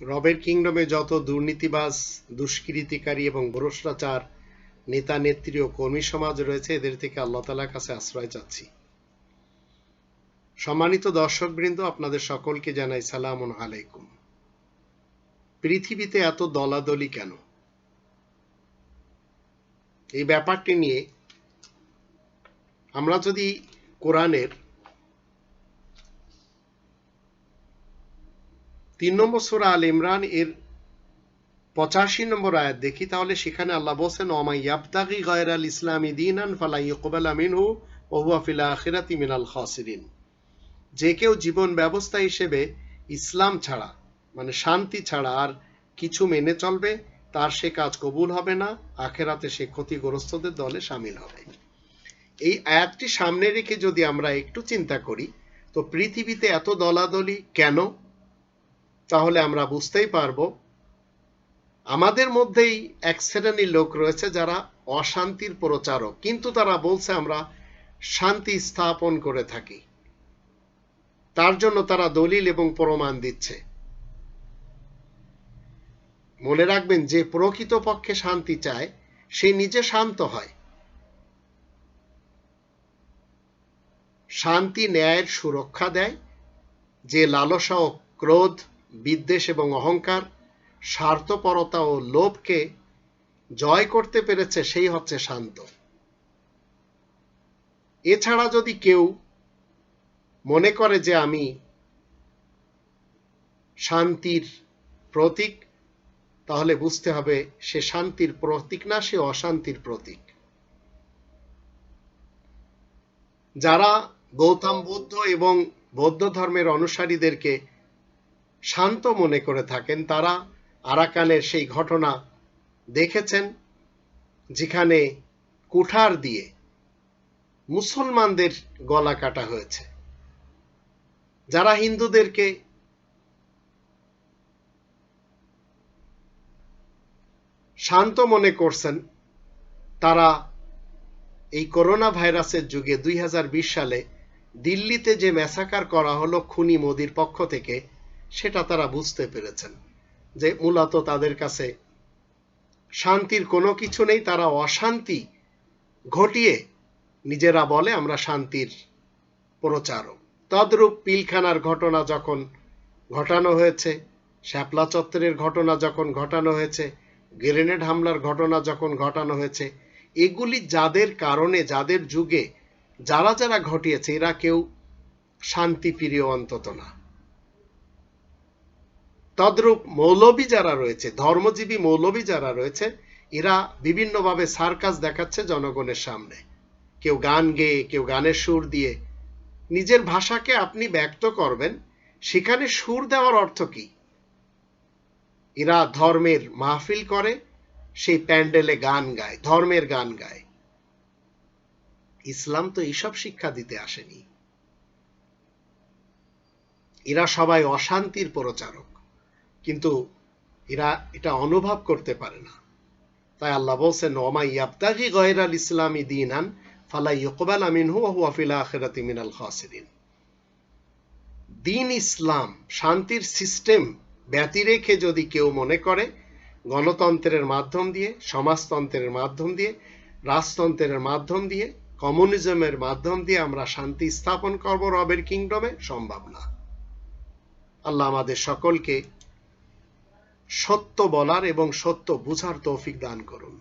রবের কিংডমে যত দুর্নীতিবাজ, দুষ্কৃতিকারী এবং ভ্রষ্টাচার, নেতা, নেত্রী ও কর্মী সমাজ রয়েছে, এদের থেকে আল্লাহ তালার কাছে আশ্রয় চাচ্ছি। সম্মানিত দর্শকবৃন্দ, আপনাদের সকলকে জানাই সালাম আলাইকুম। পৃথিবীতে এত দলাদলি কেন? এই ব্যাপারটি নিয়ে আমরা যদি কোরআনের তিন নম্বর সুরা আল ইমরান, এর পঁচাশি নম্বর আয়াত দেখি, তাহলে সেখানে আল্লাহ বলছেন ওমাই ইয়াবতাগি গায়রাল ইসলামী দিনান ফালা ইয়কবালা মিনহু ওয়া হুয়া ফিল আখিরাতি মিনাল খাসিরিন। যে কেউ জীবন ব্যবস্থা হিসেবে ইসলাম ছাড়া মানে শান্তি ছাড়া আর কিছু মেনে চলবে, তার সে কাজ কবুল হবে না, আখেরাতে সে ক্ষতিগ্রস্তদের দলে সামিল হবে। এই আয়াতটি সামনে রেখে যদি আমরা একটু চিন্তা করি, তো পৃথিবীতে এত দলাদলি কেন? তাহলে আমরা বুঝতেই পারব, আমাদের মধ্যেই এক শ্রেণির লোক রয়েছে যারা অশান্তির প্রচারক। কিন্তু তারা বলছে, আমরা শান্তি স্থাপন করে থাকি। তার জন্য তারা দলিল এবং প্রমাণ দিচ্ছে। মনে রাখবেন, যে প্রকৃত পক্ষে শান্তি চায়, সে নিজে শান্ত হয়। শান্তি ন্যায়ের সুরক্ষা দেয়, যে লালসা ও ক্রোধ বিদ্বেষ এবং অহংকার, স্বার্থপরতা ও লোভকে জয় করতে পেরেছে সেই হচ্ছে শান্ত। এছাড়া যদি কেউ মনে করে যে আমি শান্তির প্রতীক, তাহলে বুঝতে হবে সে শান্তির প্রতীক না, সে অশান্তির প্রতীক। যারা গৌতম বুদ্ধ এবং বৌদ্ধ ধর্মের অনুসারীদেরকে শান্ত মনে করে থাকেন তারা। আরাকানের সেই ঘটনা দেখেছেন, যেখানে কুঠার দিয়ে মুসলমানদের গলা কাটা হয়েছে। যারা হিন্দুদেরকে শান্ত মনে করছেন, তারা এই করোনা ভাইরাসের যুগে দুই হাজার বিশ সালে দিল্লিতে যে ম্যাসাকার করা হলো খুনি মোদির পক্ষ থেকে সেটা তারা বুঝতে পেরেছেন যে মূলত তাদের কাছে শান্তির কোনো কিছু নেই, তারা অশান্তি ঘটিয়ে নিজেরা বলে আমরা শান্তির প্রচারক। তদ্রূপ পিলখানার ঘটনা যখন ঘটানো হয়েছে, শ্যাপলা চত্বরের ঘটনা যখন ঘটানো হয়েছে, গ্রেনেড হামলার ঘটনা যখন ঘটানো হয়েছে, এগুলি যাদের কারণে, যাদের যুগে, যারা যারা ঘটিয়েছে, এরা কেউ শান্তি প্রিয় অন্তত না। তদ্রূপ মৌলবী যারা রয়েছে, ধর্মজীবী মৌলবী যারা রয়েছে, এরা বিভিন্নভাবে সার্কাস দেখাচ্ছে জনগণের সামনে। কেউ গান গেয়ে, কেউ গানের সুর দিয়ে। নিজের ভাষাকে আপনি ব্যক্ত করবেন, সেখানে সুর দেওয়ার অর্থ কি? এরা ধর্মের মাহফিল করে, সেই প্যান্ডেলে গান গায়, ধর্মের গান গায়। ইসলাম তো এইসব শিক্ষা দিতে আসেনি। এরা সবাই অশান্তির প্রচারক। কিন্তু এরা এটা অনুভব করতে পারে না। তাই আল্লাহ বলছেন ইসলামী দিনান, ফালা ইকবাল মিনাল খাসিরিন। দিন ইসলাম, শান্তির সিস্টেম ব্যতি রেখে যদি কেউ মনে করে, গণতন্ত্রের মাধ্যম দিয়ে, সমাজতন্ত্রের মাধ্যম দিয়ে, রাজতন্ত্রের মাধ্যম দিয়ে, কমিউনিজমের মাধ্যম দিয়ে আমরা শান্তি স্থাপন করব রবের কিংডমে, সম্ভব না। আল্লাহ আমাদের সকলকে সত্য বলার এবং সত্য বুঝার তৌফিক দান করুন।